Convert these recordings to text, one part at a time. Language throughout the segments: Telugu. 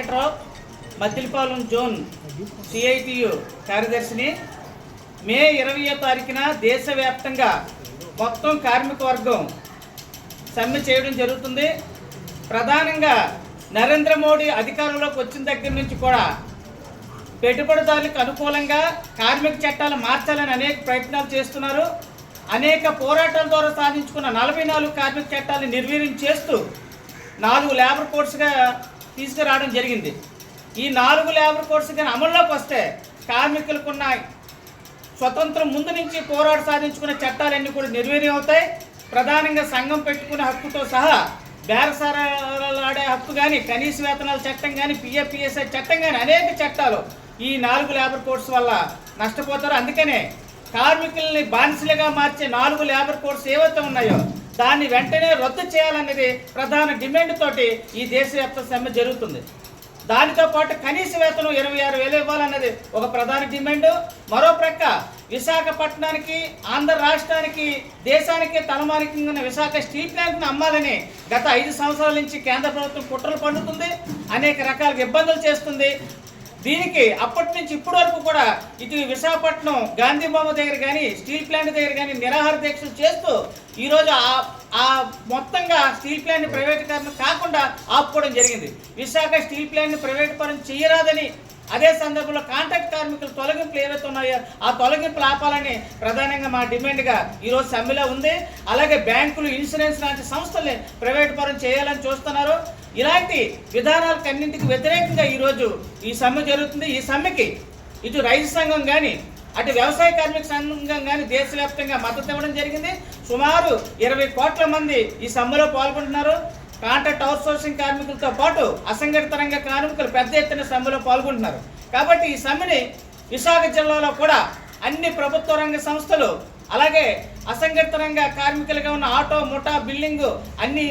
వెంకట్రావు మద్దిలపాలెం జోన్ సిఐటియు కార్యదర్శిని. మే ఇరవయో తారీఖున దేశవ్యాప్తంగా మొత్తం కార్మిక వర్గం సమ్మె చేయడం జరుగుతుంది. ప్రధానంగా నరేంద్ర మోడీ అధికారంలోకి వచ్చిన దగ్గర నుంచి కూడా పెట్టుబడిదారులకు అనుకూలంగా కార్మిక చట్టాలు మార్చాలని అనేక ప్రయత్నాలు చేస్తున్నారు. అనేక పోరాటాల ద్వారా సాధించుకున్న నలభై నాలుగు కార్మిక చట్టాలను నిర్వీర్యం చేస్తూ నాలుగు లేబర్ కోడ్స్గా తీసుకురావడం జరిగింది. ఈ నాలుగు లేబర్ కోడ్స్ కానీ అమల్లోకి వస్తే కార్మికులకున్న స్వతంత్రం ముందు నుంచి పోరాట సాధించుకున్న చట్టాలన్నీ కూడా నిర్వీర్యం అవుతాయి. ప్రధానంగా సంఘం పెట్టుకునే హక్కుతో సహా బేరసారాడే హక్కు కానీ కనీస వేతనాల చట్టం కానీ పిఎఫ్పిఎస్ఐ చట్టం కానీ అనేక చట్టాలు ఈ నాలుగు లేబర్ కోడ్స్ వల్ల నష్టపోతారు. అందుకనే కార్మికుల్ని బానిసలుగా మార్చే నాలుగు లేబర్ కోడ్స్ ఏవైతే ఉన్నాయో దాన్ని వెంటనే రద్దు చేయాలనేది ప్రధాన డిమాండ్ తోటి ఈ దేశవ్యాప్త సమ్మె జరుగుతుంది. దానితో పాటు కనీస వేతనం ఇరవై ఆరు వేలు ఇవ్వాలన్నది ఒక ప్రధాన డిమాండ్. మరో ప్రక్క విశాఖపట్నానికి ఆంధ్ర రాష్ట్రానికి దేశానికి తలమానికంగా ఉన్న విశాఖ స్టీల్ ప్లాంట్ను అమ్మాలని గత ఐదు సంవత్సరాల నుంచి కేంద్ర ప్రభుత్వం కుట్రలు పండుతుంది అనేక రకాల ఇబ్బందులు చేస్తుంది. దీనికి అప్పటి నుంచి ఇప్పటి వరకు కూడా ఇది విశాఖపట్నం గాంధీ బొమ్మ దగ్గర కానీ స్టీల్ ప్లాంట్ దగ్గర కానీ నిరాహార దీక్షలు చేస్తూ ఈరోజు ఆ ఆ మొత్తంగా స్టీల్ ప్లాంట్ ప్రైవేటీకరణ కాకుండా ఆపుకోవడం జరిగింది. విశాఖ స్టీల్ ప్లాంట్ ప్రైవేట్ పరం చేయరాదని అదే సందర్భంలో కాంట్రాక్ట్ కార్మికులు తొలగింపులు ఏవైతే ఉన్నాయో ఆ తొలగింపులు ఆపాలని ప్రధానంగా మా డిమాండ్గా ఈరోజు సమ్మెలో ఉంది. అలాగే బ్యాంకులు ఇన్సూరెన్స్ లాంటి సంస్థల్ని ప్రైవేట్ పరం చేయాలని చూస్తున్నారు. ఇలాంటి విధానాలకు అన్నింటికి వ్యతిరేకంగా ఈరోజు ఈ సమ్మె జరుగుతుంది. ఈ సమ్మెకి ఇటు రైతు సంఘం కానీ అటు వ్యవసాయ కార్మిక సంఘం కానీ దేశవ్యాప్తంగా మద్దతు ఇవ్వడం జరిగింది. సుమారు ఇరవై కోట్ల మంది ఈ సమ్మెలో పాల్గొంటున్నారు. కాంట్రాక్ట్ అవుట్సోర్సింగ్ కార్మికులతో పాటు అసంఘటిత రంగ కార్మికులు పెద్ద ఎత్తున సమ్మెలో పాల్గొంటున్నారు. కాబట్టి ఈ సమ్మెని విశాఖ జిల్లాలో కూడా అన్ని ప్రభుత్వ రంగ సంస్థలు అలాగే అసంఘటిత రంగ కార్మికులుగా ఉన్న ఆటో ముఠా బిల్డింగ్ అన్ని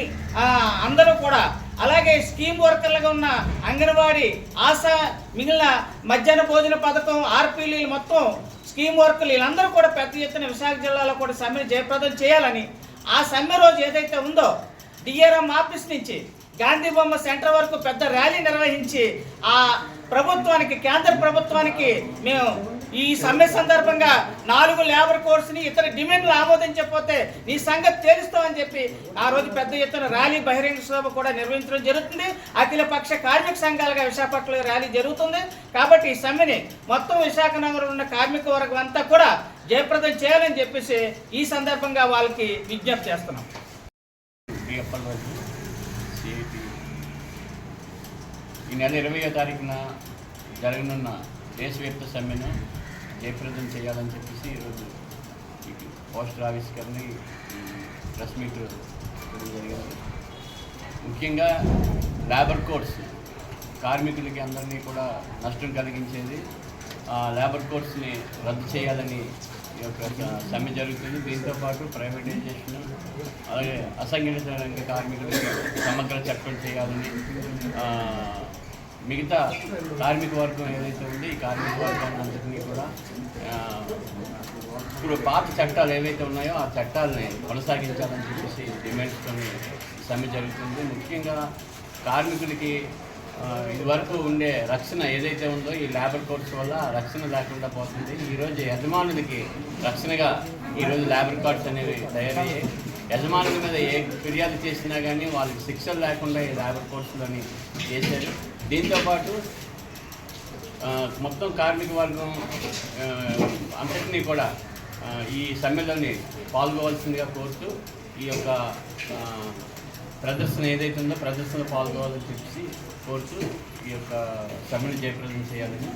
అందరూ కూడా అలాగే స్కీమ్ వర్కర్లుగా ఉన్న అంగన్వాడీ ఆశా మిగిలిన మధ్యాహ్న భోజన పథకం ఆర్పీలు మొత్తం స్కీమ్ వర్కర్లు వీళ్ళందరూ కూడా పెద్ద ఎత్తున విశాఖ జిల్లాలో కూడా సమ్మెను జయప్రదం చేయాలని ఆ సమ్మె రోజు ఏదైతే ఉందో డిఆర్ఎం ఆఫీస్ నుంచి గాంధీ బొమ్మ సెంటర్ వరకు పెద్ద ర్యాలీ నిర్వహించి ఆ ప్రభుత్వానికి కేంద్ర ప్రభుత్వానికి మేము ఈ సమ్మె సందర్భంగా నాలుగు లేబర్ కోర్సుని ఇతర డిమాండ్లు ఆమోదించకపోతే నీ సంగతి తేలుస్తామని చెప్పి ఆ రోజు పెద్ద ఎత్తున ర్యాలీ బహిరంగ సభ కూడా నిర్వహించడం జరుగుతుంది. అఖిల పక్ష కార్మిక సంఘాలుగా విశాఖపట్నంలో ర్యాలీ జరుగుతుంది. కాబట్టి ఈ సమ్మెని మొత్తం విశాఖ నగరంలో ఉన్న కార్మిక వర్గం అంతా కూడా జయప్రదం చేయాలని చెప్పేసి ఈ సందర్భంగా వాళ్ళకి విజ్ఞప్తి చేస్తున్నాం. ఈ నెల ఇరవయో తారీఖున జరగనున్న దేశవ్యాప్త సమ్మెను జయప్రదం చేయాలని చెప్పేసి ఈరోజు ఈ పోస్టర్ ఆవిష్కరణ ఈ ప్రెస్ మీట్ జరిగింది. ముఖ్యంగా లేబర్ కోడ్స్ కార్మికులకి అందరినీ కూడా నష్టం కలిగించేది ఆ లేబర్ కోడ్స్ని రద్దు చేయాలని ఈ యొక్క సమ్మె జరుగుతుంది. దీంతో పాటు ప్రైవేటైజేషన్ అలాగే అసంఘటిత రంగ కార్మికులకి సమగ్ర చట్టం చేయాలని మిగతా కార్మిక వర్గం ఏదైతే ఉందో ఈ కార్మిక వర్గాన్ని అందరినీ కూడా ఇప్పుడు పాత చట్టాలు ఏవైతే ఉన్నాయో ఆ చట్టాలని కొనసాగించాలని చెప్పేసి డిమాండ్స్తో సమ్మె జరుగుతుంది. ముఖ్యంగా కార్మికులకి ఇదివరకు ఉండే రక్షణ ఏదైతే ఉందో ఈ లేబర్ కోడ్స్ వల్ల రక్షణ లేకుండా పోతుంది. ఈరోజు యజమానులకి రక్షణగా ఈరోజు లేబర్ కార్డ్స్ అనేవి తయారయ్యాయి. యజమానుల మీద ఏ ఫిర్యాదు చేసినా కానీ వాళ్ళకి శిక్షలు లేకుండా ఈ లేబర్ కోడ్స్లోని చేశారు. దీంతోపాటు మొత్తం కార్మిక వర్గం అంతటినీ కూడా ఈ సమ్మెలోని పాల్గొవలసిందిగా కోరుతూ ఈ యొక్క ప్రదర్శన ఏదైతే ఉందో ప్రదర్శనలో పాల్గొవాలని చెప్పి కోరుతూ ఈ యొక్క సమ్మెను జయప్రదం చేయాలని